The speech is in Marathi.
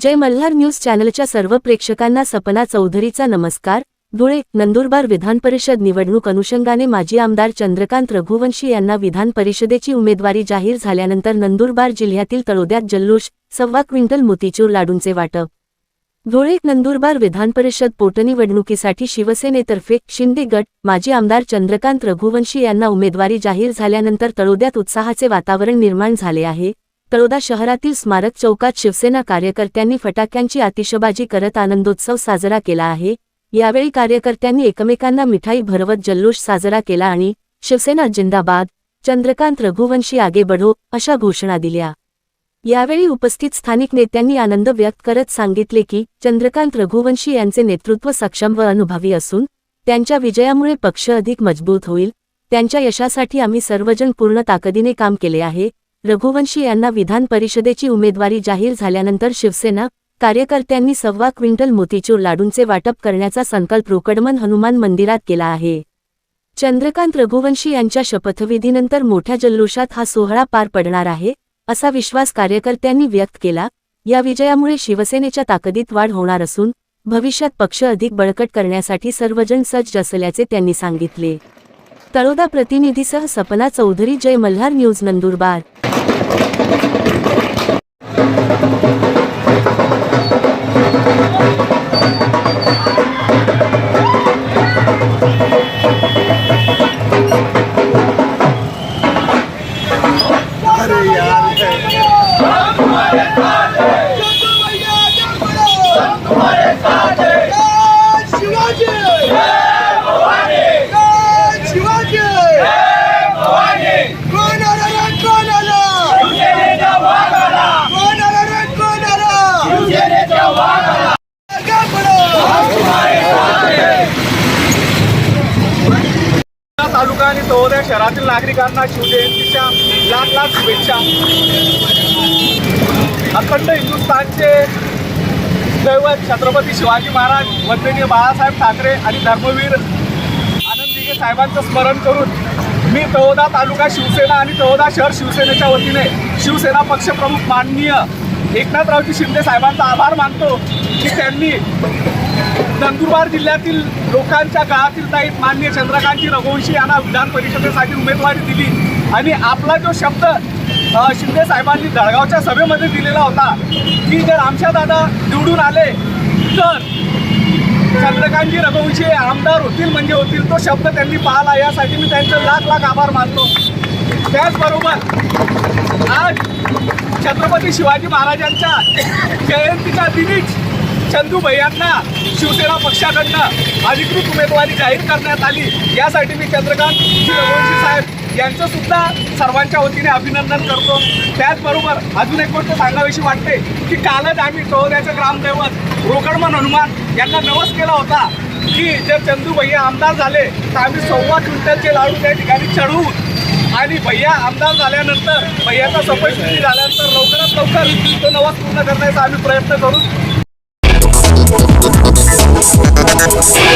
जय मल्हार न्यूज चॅनलच्या सर्व प्रेक्षकांना सपना चौधरीचा नमस्कार. धुळे नंदुरबार विधान परिषद निवडणूक अनुषंगाने माजी आमदार चंद्रकांत रघुवंशी यांना विधान परिषदेची उमेदवारी जाहीर झाल्यानंतर नंदुरबार जिल्ह्यातील तळोद्यात जल्लोष सव्वा क्विंटल मोतीचूर लाडूंचे वाटप. धुळे नंदुरबार विधान परिषद पोटनिवडणुकीसाठी शिवसेनेतर्फे शिंदे गट माजी आमदार चंद्रकांत रघुवंशी यांना उमेदवारी जाहीर झाल्यानंतर तळोद्यात उत्साहाचे वातावरण निर्माण झाले आहे. तळोदा शहरातील स्मारक चौकात शिवसेना कार्यकर्त्यांनी फटाक्यांची आतिषबाजी करत आनंदोत्सव साजरा केला आहे. यावेळी कार्यकर्त्यांनी एकमेकांना मिठाई भरवत जल्लोष साजरा केला आणि शिवसेना जिंदाबाद चंद्रकांत रघुवंशी आगे बढो अशा घोषणा दिल्या. यावेळी उपस्थित स्थानिक नेत्यांनी आनंद व्यक्त करत सांगितले की चंद्रकांत रघुवंशी यांचे नेतृत्व सक्षम व अनुभवी असून त्यांच्या विजयामुळे पक्ष अधिक मजबूत होईल. त्यांच्या यशासाठी आम्ही सर्वजण पूर्ण ताकदीने काम केले आहे. रघुवंशी यांना विधान परिषदेची उमेदवारी जाहीर झाल्यानंतर शिवसेना कार्यकर्त्यांनी सव्वा क्विंटल मोतीचूर लाडूंचे वाटप करण्याचा संकल्प रोकडमन हनुमान मंदिरात केला आहे. चंद्रकांत रघुवंशी यांच्या शपथविधीनंतर मोठ्या जल्लोषात हा सोहळा पार पडणार आहे असा विश्वास कार्यकर्त्यांनी व्यक्त केला. या विजयामुळे शिवसेनेच्या ताकदीत वाढ होणार असून भविष्यात पक्ष अधिक बळकट करण्यासाठी सर्वजण सज्ज असल्याचे त्यांनी सांगितले. Taloda प्रतिनिधीसह Sapna Chaudhary Jai Malhar news Nandurbar. Thank you. तालुका आणि तळोदा शहरातील नागरिकांना शिवजयंतीच्या लाख लाख शुभेच्छा. अखंड हिंदुस्थानचे दैवत छत्रपती शिवाजी महाराज वंदनीय बाळासाहेब ठाकरे आणि धर्मवीर आनंद दिघे साहेबांचं स्मरण करून मी तळोदा तालुका शिवसेना आणि तळोदा शहर शिवसेनेच्या वतीने शिवसेना पक्षप्रमुख माननीय एकनाथरावजी शिंदे साहेबांचा आभार मानतो की त्यांनी नंदुरबार जिल्ह्यातील लोकांच्या काळातील ताईत मान्य चंद्रकांतजी रघुवंशी यांना विधान परिषदेसाठी उमेदवारी दिली. आणि आपला जो शब्द शिंदे साहेबांनी जळगावच्या सभेमध्ये दिलेला होता की जर आमच्या दादा निवडून आले तर चंद्रकांतजी रघुवंशी आमदार होतील म्हणजे होतील. तो शब्द त्यांनी पाहिला यासाठी मी त्यांचे लाख लाख आभार मानतो. त्याचबरोबर आज छत्रपती शिवाजी महाराजांच्या जयंतीच्या दिनीच चंदू भैयांना शिवसेना पक्षाकडनं अधिकृत उमेदवारी जाहीर करण्यात आली. यासाठी मी चंद्रकांत रघुवंशी साहेब यांचं सुद्धा सर्वांच्या वतीने अभिनंदन करतो. त्याचबरोबर अजून एक गोष्ट सांगावीशी वाटते की कालच आम्ही टोहऱ्याचं ग्रामदैवत रोकडमन हनुमान यांना नवस केला होता की जर चंदू भैया आमदार झाले तर आम्ही सव्वा क्विंटलचे लाडू त्या ठिकाणी चढवू. आणि भैया आमदार झाल्यानंतर भैयाचा सफलशुद्धी झाल्यानंतर लवकरात लवकर तो नवाज पूर्ण करण्याचा आम्ही प्रयत्न करू. Thank you.